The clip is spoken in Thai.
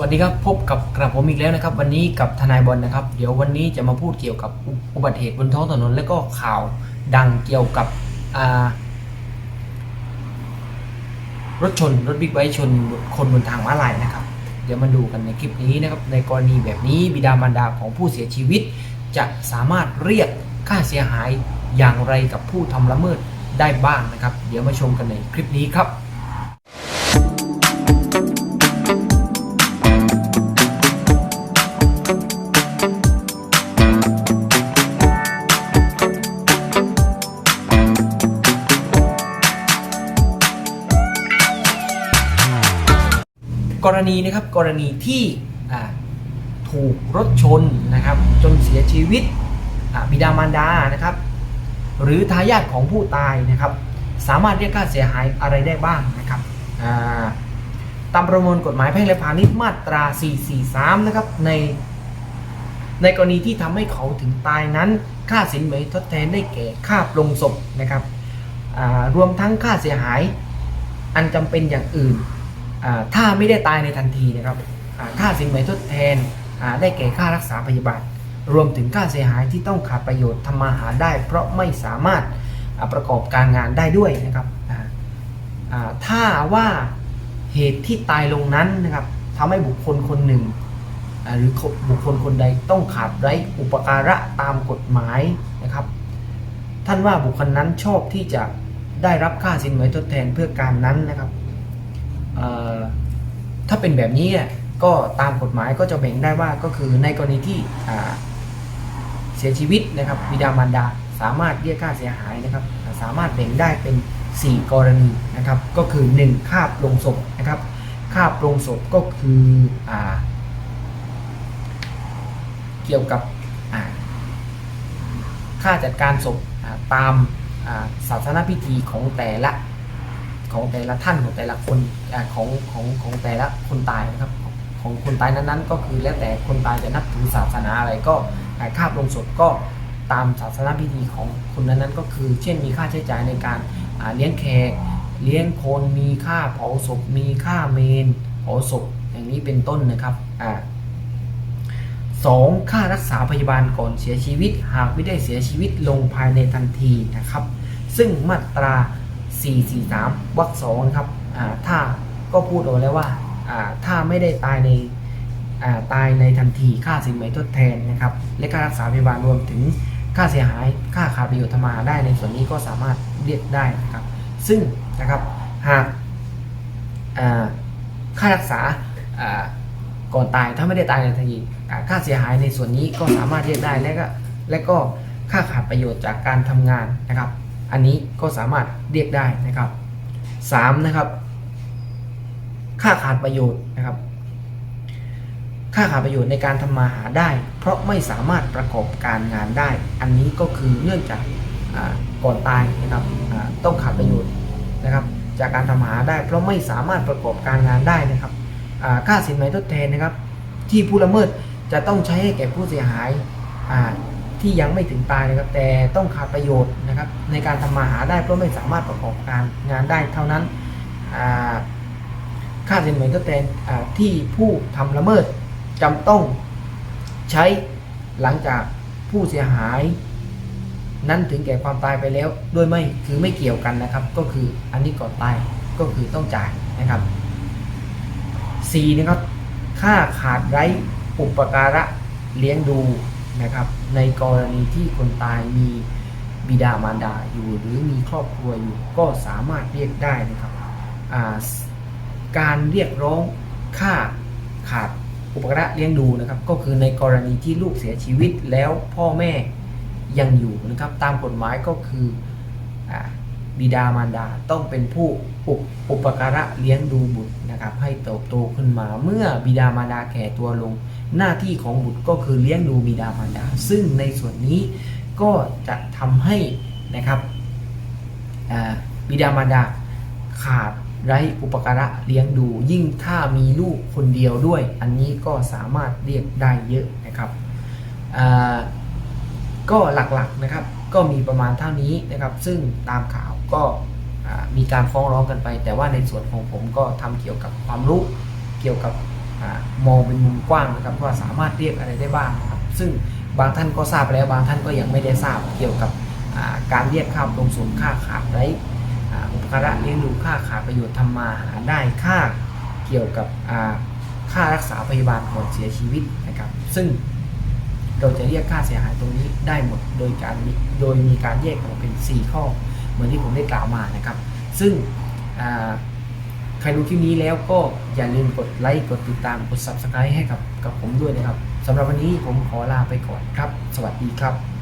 วัสดีครับพบกับกระผมอีกแล้วนะครับ วันนี้กับทนายบอลนะครับ เดี๋ยววันนี้จะมาพูดเกี่ยวกับอุบัติเหตุบนท้องถนน และก็ข่าวดังเกี่ยวกับรถชนรถบิ๊กไบค์ชนคนบนทางม้าลายนะครับ เดี๋ยวมาดูกันในคลิปนี้นะครับ ในกรณีแบบนี้บิดามารดาของผู้เสียชีวิต จะสามารถเรียกค่าเสียหายอย่างไรกับผู้ทำละเมิดได้บ้างนะครับ เดี๋ยวมาชมกันในคลิปนี้ครับ กรณีนะครับกรณีที่ถูกรถชนนะครับจนเสียชีวิตบิดามารดานะครับ หรือทายาทของผู้ตายนะครับ สามารถเรียกค่าเสียหายอะไรได้บ้างนะครับตามประมวลกฎหมายแพ่งและพาณิชย์มาตรา 443 นะครับในในกรณีที่ทำให้เขาถึงตายนั้น ค่าสินไหมทดแทนได้แก่ค่าปลงศพนะครับรวมทั้งค่าเสียหายอันจำเป็นอย่างอื่น ถ้าไม่ได้ตายในทันทีนะครับค่าสินไหมทดแทนได้แก่ค่ารักษาพยาบาล รวมถึงค่าเสียหายที่ต้องขาดประโยชน์ทำมาหาได้ เพราะไม่สามารถประกอบการงานได้ด้วยนะครับถ้าว่าเหตุที่ตายลงนั้นนะครับทำให้บุคคลคนหนึ่งหรือบุคคลคนใดต้องขาดไร้อุปการะตามกฎหมายนะครับ ท่านว่าบุคคลนั้นชอบที่จะได้รับค่าสินไหมทดแทนเพื่อการนั้นนะครับ ถ้าเป็นแบบนี้ก็ตามกฎหมายก็จะแบ่งได้ว่าก็คือในกรณีที่เสียชีวิตนะครับบิดามารดาสามารถเรียกค่าเสียหายนะครับ สามารถแบ่งได้เป็น 4 กรณีนะครับ ก็คือ 1 ค่าปลงศพนะครับค่าปลงศพก็คืออเกี่ยวกับค่าจัดการศพตามาศาสนพิธีของแต่ละ ของแต่ละท่านของแต่ละคนของของของแต่ละคนตายนะครับ ของคนตายนั้นๆ ก็คือแล้วแต่คนตายจะนับถือศาสนาอะไรก็คาปลงศพก็ตามศาสนาพิธีของคนนั้นๆ ก็คือ เช่นมีค่าใช้จ่ายในการเลี้ยงแขกเลี้ยงคนมีค่าเผาศพมีค่าเมนเผาศพอย่างนี้เป็นต้นนะครับอ่าสองค่ารักษาพยาบาลก่อนเสียชีวิต หากไม่ได้เสียชีวิตลงภายในทันทีนะครับ ซึ่งมาตรา 443วรรคสองนะครับถ้าก็พูดเอาแล้วว่าถ้าไม่ได้ตายในตายในทันทีค่าสินไหมทดแทนนะครับ และค่ารักษาพยาบาลรวมถึงค่าเสียหายค่าขาดประโยชน์ทำมาได้ในส่วนนี้ก็สามารถเรียกได้นะครับ ซึ่งนะครับหากค่ารักษาก่อนตายถ้าไม่ได้ตายในทันทีค่าเสียหายในส่วนนี้ก็สามารถเรียกได้และก็และก็ค่าขาดประโยชน์จากการทำงานนะครับ อันนี้ก็สามารถเรียกได้นะครับสามนะครับค่าขาดประโยชน์นะครับ ค่าขาดประโยชน์ในการทำมาหาได้ เพราะไม่สามารถประกอบการงานได้ อันนี้ก็คือเนื่องจากก่อนตายนะครับต้องขาดประโยชน์นะครับ จากการทำหาได้ เพราะไม่สามารถประกอบการงานได้นะครับค่าสินไหมทดแทนนะครับ ที่ผู้ละเมิดจะต้องใช้ให้แก่ผู้เสียหาย ที่ยังไม่ถึงตายนะครับ แต่ต้องขาดประโยชน์นะครับ ในการทำมาหาได้เพราะไม่สามารถประกอบการงานได้เท่านั้นอ่าค่าสินไหมทดแทนอ่ที่ผู้ทำละเมิดจำต้องใช้หลังจากผู้เสียหาย นั้นถึงแก่ความตายไปแล้วด้วยไม่คือไม่เกี่ยวกันนะครับ ก็คืออันนี้ก่อนตายก็คือต้องจ่ายนะครับ4นะครับค่าขาดไร้อุปการะเลี้ยงดู นะครับ ในกรณีที่คนตายมีบิดามารดาอยู่หรือมีครอบครัวอยู่ก็สามารถเรียกได้นะครับการเรียกร้องค่าขาดอุปการะเลี้ยงดูนะครับ ก็คือในกรณีที่ลูกเสียชีวิตแล้วพ่อแม่ยังอยู่นะครับ ตามกฎหมายก็คืออบิดามารดาต้องเป็นผู้อุอุปการะเลี้ยงดูบุตรนะครับ ให้เติบโตขึ้นมาเมื่อบิดามารดาแก่ตัวลง หน้าที่ของบุตรก็คือเลี้ยงดูบิดามารดา ซึ่งในส่วนนี้ก็จะทำให้นะครับบิดามารดาขาดไร้อุปการะเลี้ยงดู ยิ่งถ้ามีลูกคนเดียวด้วย อันนี้ก็สามารถเรียกได้เยอะนะครับก็หลักๆนะครับก็มีประมาณเท่านี้นะครับ ซึ่งตามข่าวก็มีการฟ้องร้องกันไป แต่ว่าในส่วนของผมก็ทำเกี่ยวกับความรู้เกี่ยวกับ มองเป็นมุมกว้างนะครับว่าสามารถเรียกอะไรได้บ้างนะครับ ซึ่งบางท่านก็ทราบแล้วบางท่านก็ยังไม่ได้ทราบเกี่ยวกับการเรียกค่าตรงส่วนค่าขาดไร้อุปการะเลี้ยงดูค่าขาดประโยชน์ทำมาหาได้ค่าเกี่ยวกับค่ารักษาพยาบาลก่อนเสียชีวิตนะครับ ซึ่งเราจะเรียกค่าเสียหายตรงนี้ได้หมดโดยการโดยมีการแยกออกเป็น 4 ข้อ เหมือนที่ผมได้กล่าวมานะครับ ซึ่ง ใครดูคลิปนี้แล้วก็อย่าลืมกดไลค์กดติดตามกด subscribe ให้กับกับผมด้วยนะครับสำหรับวันนี้ผมขอลาไปก่อนครับ สวัสดีครับ